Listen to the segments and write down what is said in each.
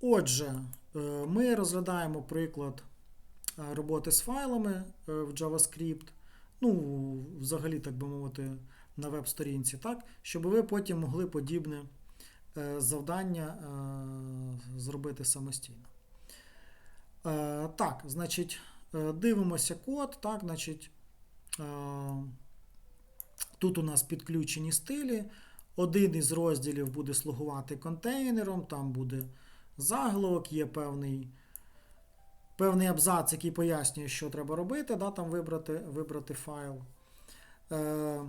Отже, е, ми розглядаємо приклад е, роботи з файлами е, в JavaScript, ну, взагалі, так би мовити, на веб-сторінці, так, щоб ви потім могли подібне завдання зробити самостійно. Так, значить, дивимося код, так, значить, тут у нас підключені стилі. Один із розділів буде слугувати контейнером, там буде заголовок, є певний, певний абзац, який пояснює, що треба робити, да, там вибрати, вибрати файл. Е,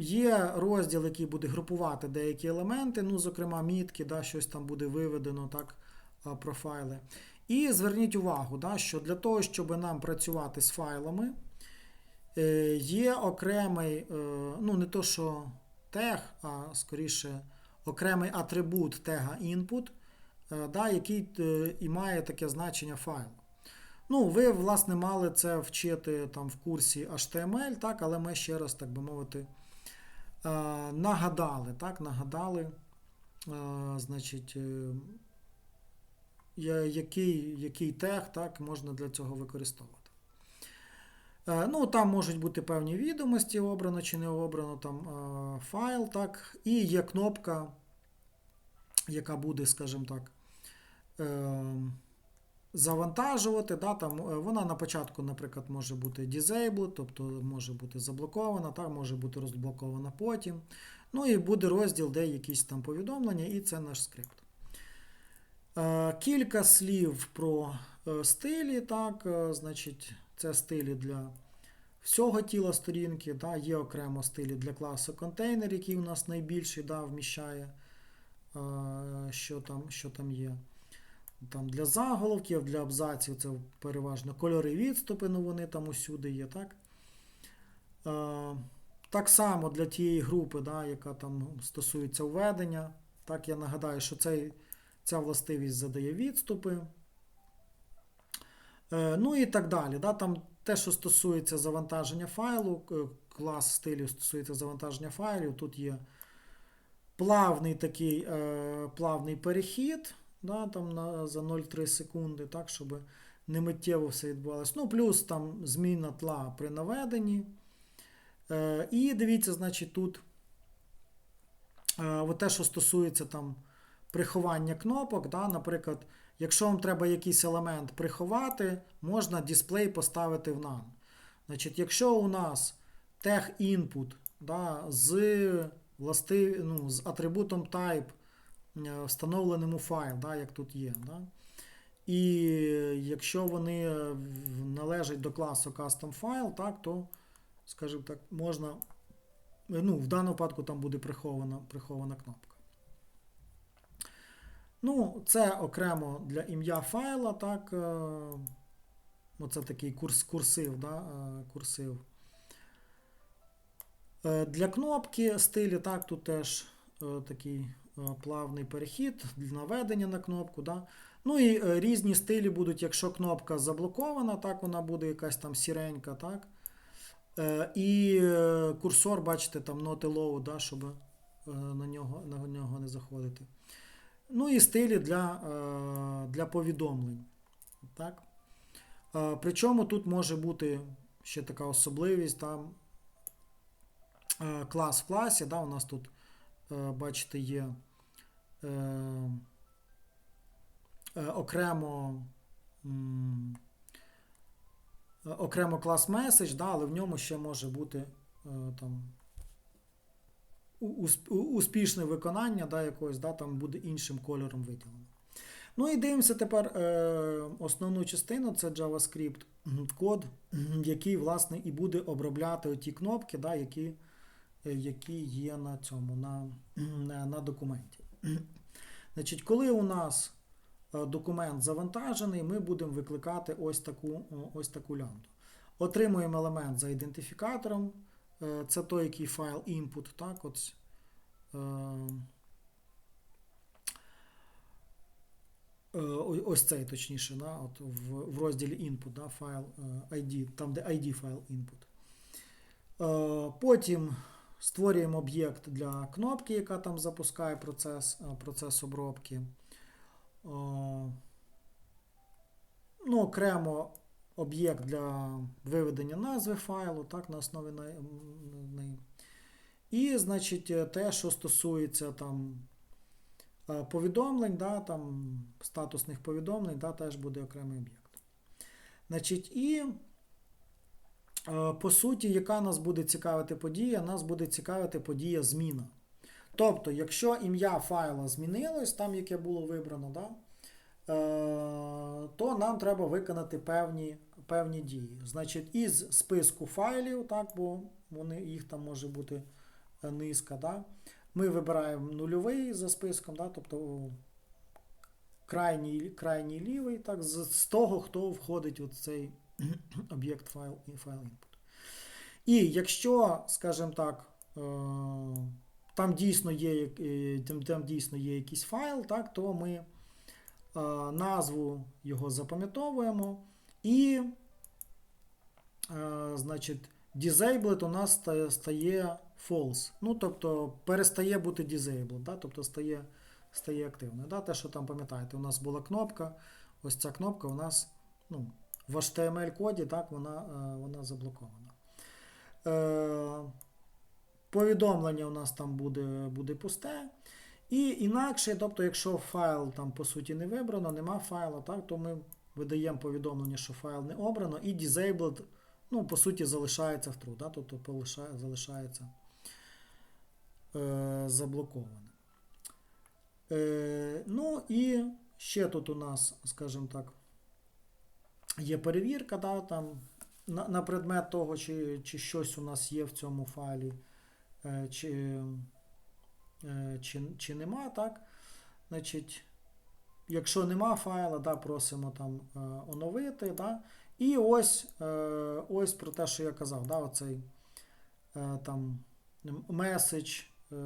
Є розділ, який буде групувати деякі елементи, ну, зокрема, мітки, да, щось там буде виведено так, про файли. І зверніть увагу, да, що для того, щоб нам працювати з файлами, е, є окремий, е, ну, не то, що тег, а скоріше окремий атрибут тега input, е, да, який е, і має таке значення файлу. Ну, ви, власне, мали це вчити там в курсі HTML, так, але ми ще раз, так би мовити, е, нагадали, так, нагадали, значить, який, який тег так, можна для цього використовувати. Е, Ну, там можуть бути певні відомості, обрано чи не обрано там е, файл, так, і є кнопка, яка буде, скажімо так, е, завантажувати. Да, там, вона на початку, наприклад, може бути disabled, тобто може бути заблокована, так, може бути розблокована потім. Ну і буде розділ, де якісь там повідомлення, і це наш скрипт. Кілька слів про стилі. Так, значить, це стилі для всього тіла сторінки. Да, Є окремо стилі для класу контейнер, який у нас найбільший да, вміщає, е, що там, що там є. Там для заголовків, для абзаців це переважно кольори відступи, ну вони там усюди є. Так, е, так само для тієї групи, да, яка там стосується введення. Так, я нагадаю, що цей, ця властивість задає відступи. Е, Ну і так далі. Да? Там те, що стосується завантаження файлу, клас стилю стосується завантаження файлів. Тут є плавний такий е, плавний перехід да, там на, за 0,3 секунди, так, щоб не миттєво все відбувалося. Ну, плюс там зміна тла при наведенні. Е, і дивіться, значить, тут от те, що стосується там приховання кнопок, да, наприклад, якщо вам треба якийсь елемент приховати, можна дисплей поставити в none. Значить, якщо у нас тег input да, з, ну, з атрибутом type е, встановленим у файл, да, як тут є. Да, і якщо вони е, належать до класу custom file, так, то, скажімо так, можна. Ну, в даному випадку там буде прихована, прихована кнопка. Ну, це окремо для ім'я файла, так. е, Оце такий курс, курсив, да, е, курсив. Е, Для кнопки стилі, так, тут теж такий плавний перехід для наведення на кнопку. Да. Ну і різні стилі будуть, якщо кнопка заблокована, так, вона буде якась там сіренька, так. І курсор, бачите, там not allow, да, щоб на нього, на нього не заходити. Ну і стилі для, е, для повідомлень. Так? Е, Причому тут може бути ще така особливість, там е, клас в класі, да, у нас тут, бачите, є окремо, окремо клас message, да, але в ньому ще може бути там успішне виконання да, якогось, да, там буде іншим кольором виділено. Ну і дивимося тепер е, основну частину, це JavaScript код, який, власне, і буде обробляти ті кнопки, да, які, е, які є на цьому, на, на, документі. Значить, коли у нас е, документ завантажений, ми будемо викликати ось таку, ось таку лямбду. Отримуємо елемент за ідентифікатором. Е, Це той, який файл input, так, от, е, е, ось цей точніше, да, от в, розділі input, да, файл ID, там, де ID файл input. Потім створюємо об'єкт для кнопки, яка там запускає процес, процес обробки. ну, окремо об'єкт для виведення назви файлу, так, на основі неї. І, значить, те, що стосується там е, повідомлень, да, там, статусних повідомлень, да, теж буде окремий об'єкт. Значить, і е, по суті, яка нас буде цікавити подія? Нас буде цікавити подія зміна. Тобто, якщо ім'я файла змінилось, там яке було вибрано, да, то нам треба виконати певні, певні дії. Значить, із списку файлів, так, бо вони, їх там може бути е, низка, да, ми вибираємо нульовий за списком, да, тобто крайній, крайній лівий, так, з, з того, хто входить в цей об'єкт файл і файл input. І якщо, скажімо так, е, там дійсно є, е, там, дійсно є якийсь файл, так, то ми е, назву його запам'ятовуємо і, е, значить, disabled у нас стає false. Ну, тобто перестає бути disabled, да, тобто стає, стає активною. Да? Те, що там пам'ятаєте, у нас була кнопка, ось ця кнопка у нас ну, в HTML-коді, так, вона, е, вона заблокована. Е, повідомлення у нас там буде, буде пусте. І інакше, тобто, якщо файл там по суті не вибрано, нема файла, так, то ми видаємо повідомлення, що файл не обрано, і disabled, ну, по суті, залишається в true, да, тобто залишається е, заблоковане. Е, ну і ще тут у нас, скажімо так, є перевірка, да, там, на, на предмет того, чи, чи щось у нас є в цьому файлі, е, чи, чи, чи нема, так. Значить, якщо нема файла, да, просимо там е, оновити. Да. І ось, е, ось про те, що я казав, да, оцей е, там меседж. Е,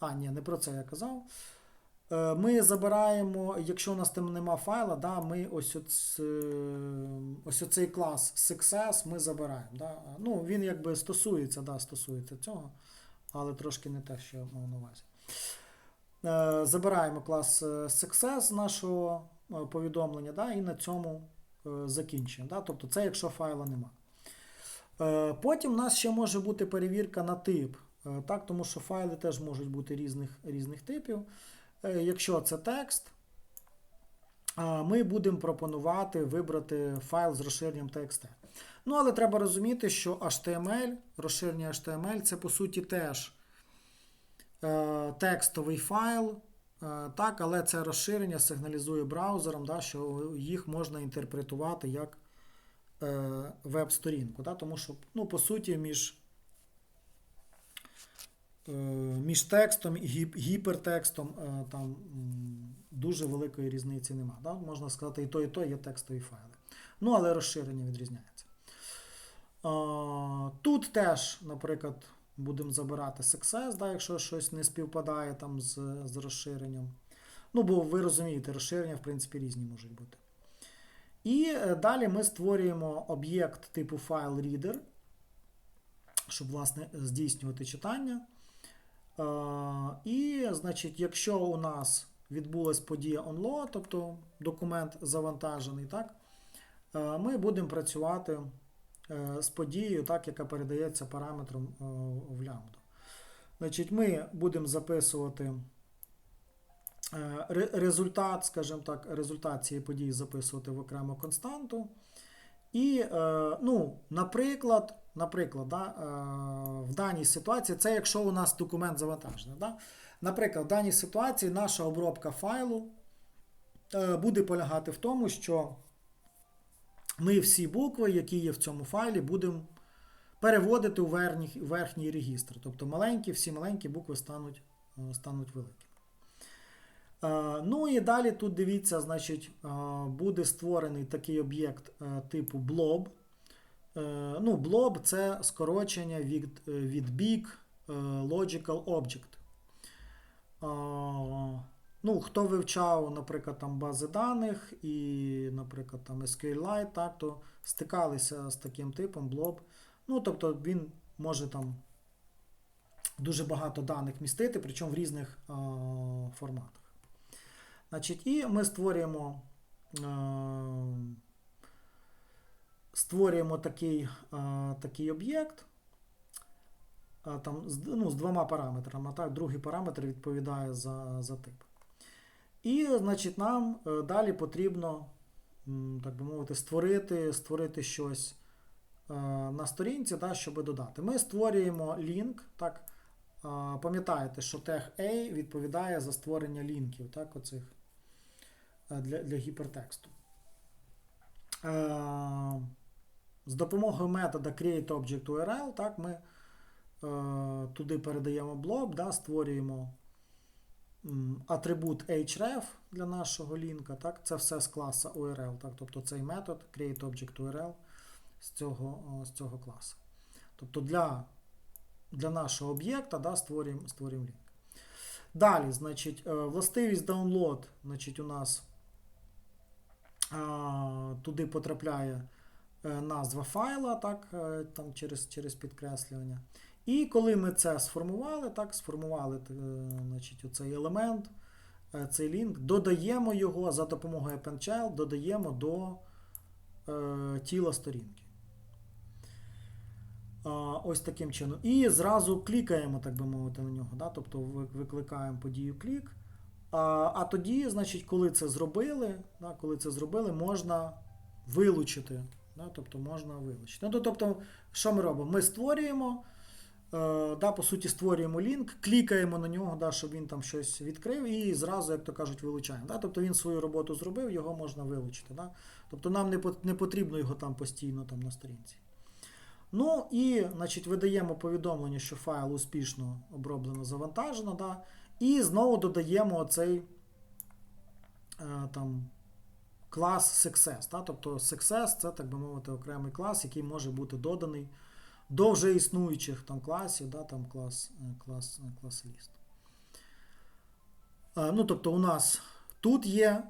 а, ні, не про це я казав. Е, Ми забираємо, якщо у нас там нема файла, да, ми ось, оц, е, ось оцей клас success ми забираємо. Да. Ну, він якби стосується, да, стосується цього, але трошки не те, що мав на увазі. Е, Забираємо клас е, success з нашого е, повідомлення, да, і на цьому закінчуємо. Да. Тобто це якщо файла нема. Потім у нас ще може бути перевірка на тип. Так, тому що файли теж можуть бути різних, різних типів. Якщо це текст, ми будемо пропонувати вибрати файл з розширенням TXT. Ну, але треба розуміти, що HTML, розширення HTML це по суті теж е, текстовий файл. е, Так, але це розширення сигналізує браузерам, да, що їх можна інтерпретувати як е, веб-сторінку. Да, тому що, ну, по суті, між е, між текстом і гіп- гіпертекстом е, там дуже великої різниці нема. Да? Можна сказати, і то, і то є текстові файли. Ну, але розширення відрізняється. Тут теж, наприклад, будемо забирати success, да, якщо щось не співпадає там з, з розширенням. Ну, бо ви розумієте, розширення, в принципі, різні можуть бути. І е, далі ми створюємо об'єкт типу FileReader, щоб, власне, здійснювати читання. І, значить, якщо у нас відбулась подія onload, тобто документ завантажений, так, е, ми будемо працювати е, з подією, так, яка передається параметром е, в лямбду. Значить, ми будемо записувати результат, скажімо так, результат цієї події записувати в окрему константу. І, ну, наприклад, наприклад, да, в даній ситуації, це якщо у нас документ завантажений. Да? Наприклад, в даній ситуації наша обробка файлу е, буде полягати в тому, що ми всі букви, які є в цьому файлі, будемо переводити у верхній, верхній регістр. Тобто маленькі, всі маленькі букви стануть, е, стануть великими. Е, Ну і далі тут дивіться, значить, буде створений такий об'єкт типу blob. Ну, blob це скорочення від, від big logical object. Ну, хто вивчав, наприклад, там бази даних і, наприклад, там SQLite, так, то стикалися з таким типом blob. Ну, тобто він може там дуже багато даних містити, причому в різних е, форматах. Значить, і ми створюємо, створюємо такий, е, такий об'єкт. Е, Там, з, ну, з двома параметрами. Так, другий параметр відповідає за, за тип. І, значить, нам е, далі потрібно, так би мовити, створити, створити щось е, на сторінці, да, щоб додати. Ми створюємо лінк. Так, пам'ятаєте, що тег A відповідає за створення лінків так, оцих, для, для гіпертексту. З допомогою метода createObjectURL так, ми туди передаємо блок, да, створюємо атрибут href для нашого лінка. Так, це все з класу URL. Так, тобто цей метод createObjectURL з цього, з цього класу. Тобто для, для нашого об'єкта да, створюємо, створюємо лінк. Далі, значить, е, властивість download, значить, у нас туди потрапляє е, назва файла, так, е, там через, через підкреслювання. І коли ми це сформували, так, сформували е, значить, оцей елемент, е, цей лінк, додаємо його за допомогою AppendChild, додаємо до е, тіла сторінки. Ось таким чином. І зразу клікаємо, так би мовити, на нього. Да? Тобто викликаємо подію клік. А, а тоді, значить, коли це зробили, да, коли це зробили, можна вилучити. Да? Тобто можна вилучити. Ну, тобто, що ми робимо? Ми створюємо, да, по суті, створюємо лінк, клікаємо на нього, да, щоб він там щось відкрив, і зразу, як то кажуть, вилучаємо. Да? Тобто він свою роботу зробив, його можна вилучити. Да? Тобто нам не, потрібно його там постійно там, на сторінці. Ну і значить, видаємо повідомлення, що файл успішно оброблено, завантажено. Да? І знову додаємо оцей е, там, клас Success. Да? Тобто Success це, так би мовити, окремий клас, який може бути доданий до вже існуючих там, класів, да? там клас, е, клас, е, клас ліст. Е, Ну, тобто, у нас тут є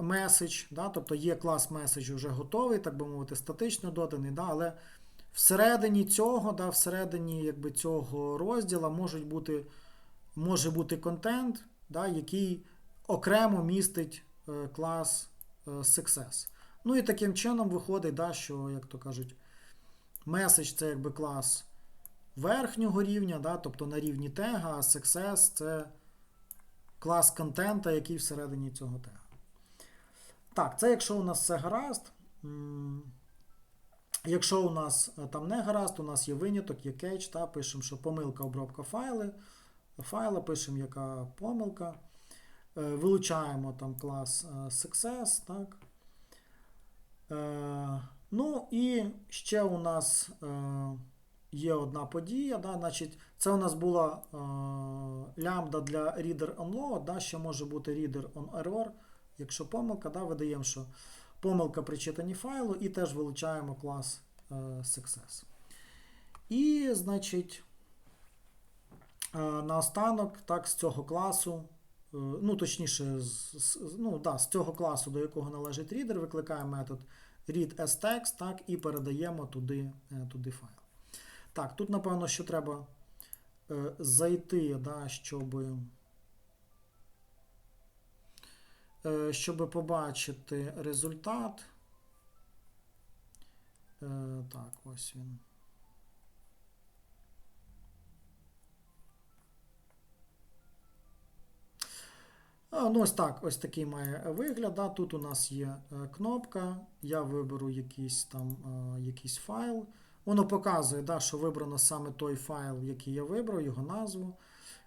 меседж, да? тобто є клас меседж вже готовий, так би мовити, статично доданий, да? але всередині цього, да, всередині якби, цього розділу можуть бути, може бути контент, да, який окремо містить клас Success. Ну і таким чином виходить, да, що, як то кажуть, меседж це якби клас верхнього рівня, да, тобто на рівні тега, а Success це клас контента, який всередині цього тега. Так, це якщо у нас все гаразд. Якщо у нас е, там не гаразд, у нас є виняток, є кетч, та, пишемо, що помилка обробка файли, файла, пишемо, яка помилка. Е, Вилучаємо там клас е, Success. Так. Ну і ще у нас е, є одна подія. Да, значить, Це у нас була е, лямбда для reader onload, да, ще може бути reader on error. Якщо помилка, да, видаємо, що помилка при читанні файлу, і теж вилучаємо клас е, Success. І, значить, наостанок, так, з цього класу, ну, точніше, з, ну, да, з цього класу, до якого належить reader, викликаємо метод read так, і передаємо туди, е, туди файл. Так, тут, напевно, що треба е, зайти, да, щоб. Е, щоб побачити результат. Так, ось він. Ну, ось так, ось такий має вигляд. Да. Тут у нас є е, кнопка. Я виберу якийсь там е, якийсь файл. Воно показує, да, що вибрано саме той файл, який я вибрав, його назву.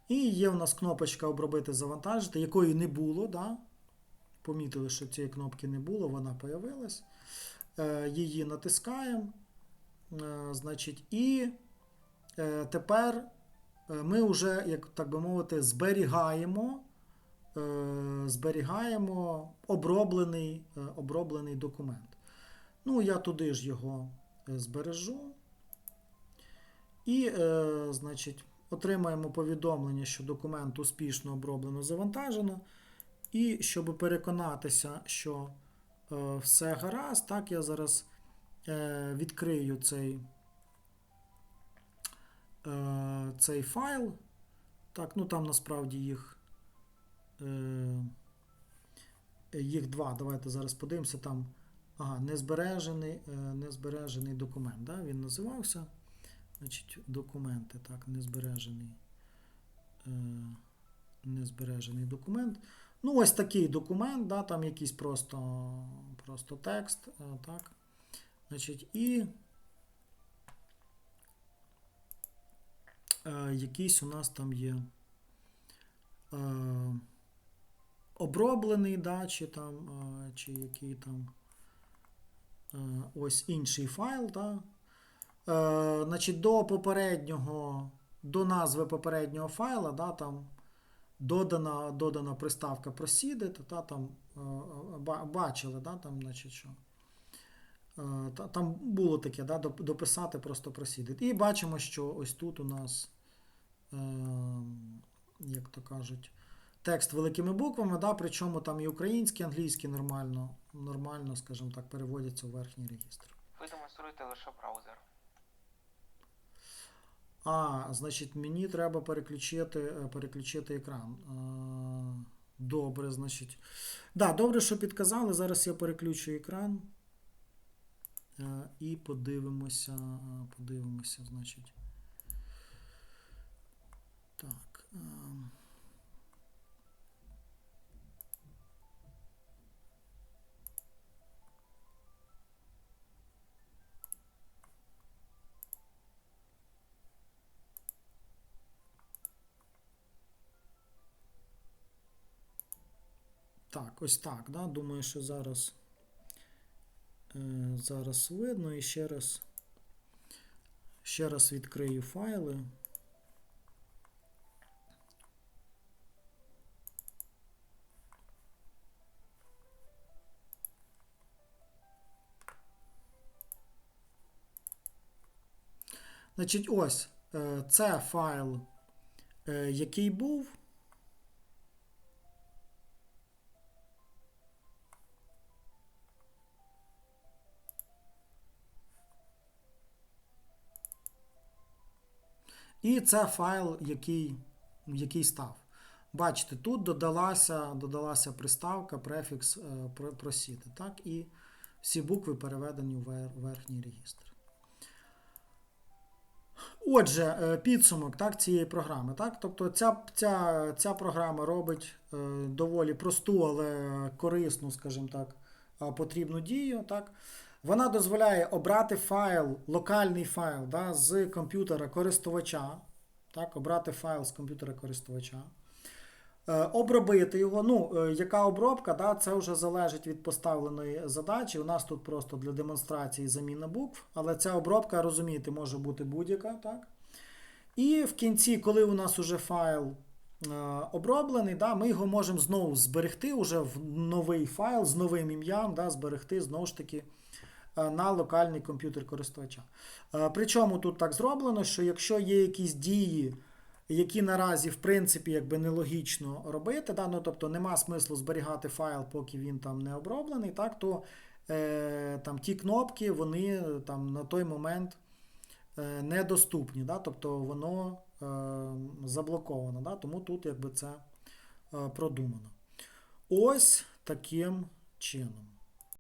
І є у нас кнопочка Обробити завантажити, якої не було. Да. Помітили, що цієї кнопки не було, вона появилась. Е, Її натискаємо. Значить, і тепер ми вже, як так би мовити, зберігаємо, зберігаємо оброблений, е, оброблений документ. Ну, я туди ж його е, збережу. І, е, значить, отримаємо повідомлення, що документ успішно оброблено завантажено. І щоб переконатися, що е, все гаразд, так, я зараз е, відкрию цей, е, цей файл. Так, ну там насправді їх е, Е, Їх два. Давайте зараз подивимося. Там ага, незбережений, е, незбережений документ. Да? Він називався. Значить, документи, так, незбережений. Е, незбережений документ. Ну, ось такий документ, да, там якийсь просто, просто текст. е, Так. Значить, і е, якийсь у нас там є е, оброблений, да, чи там, е, чи який там е, ось інший файл. Да. Е, значить, до попереднього, до назви попереднього файла, да, там додана, додана приставка proceeded, та, там е, бачили, да, там, значить, що. Там було таке, да, дописати просто proceeded. І бачимо, що ось тут у нас, е, як то кажуть, текст великими буквами, да, причому там і український, і англійський нормально, нормально, скажімо так, переводяться у верхній регістр. Ви демонструєте лише браузер. А, значить, мені треба переключити, е, переключити екран. Е, Добре, значить. Да, добре, що підказали. Зараз я переключу екран. Е, І подивимося. Подивимося, значить. Так. Так, ось так. Да? Думаю, що зараз, е, зараз видно. І ще раз, ще раз відкрию файли. Значить, ось е, це файл, е, який був. І це файл, який, який став. Бачите, тут додалася, додалася приставка, префікс е, просіти. Так? І всі букви переведені вер- верхній регістр. Отже, е, підсумок так, цієї програми. Так? Тобто ця, ця, ця програма робить е, доволі просту, але корисну, скажімо так, потрібну дію. Так? Вона дозволяє обрати файл, локальний файл да, з комп'ютера користувача. Так, обрати файл з комп'ютера користувача. Е, обробити його. Ну, е, яка обробка, да, це вже залежить від поставленої задачі. У нас тут просто для демонстрації заміна букв, але ця обробка, розумієте, може бути будь-яка. Так? І в кінці, коли у нас уже файл е, оброблений, да, ми його можемо знову зберегти уже в новий файл з новим ім'ям, да, зберегти знову ж таки на локальний комп'ютер користувача. Е, Причому тут так зроблено, що якщо є якісь дії, які наразі, в принципі, якби нелогічно робити, да, ну, тобто нема смислу зберігати файл, поки він там не оброблений, так, то е, там, ті кнопки, вони там, на той момент е, недоступні, да, тобто воно е, заблоковано. Да, тому тут якби це е, продумано. Ось таким чином.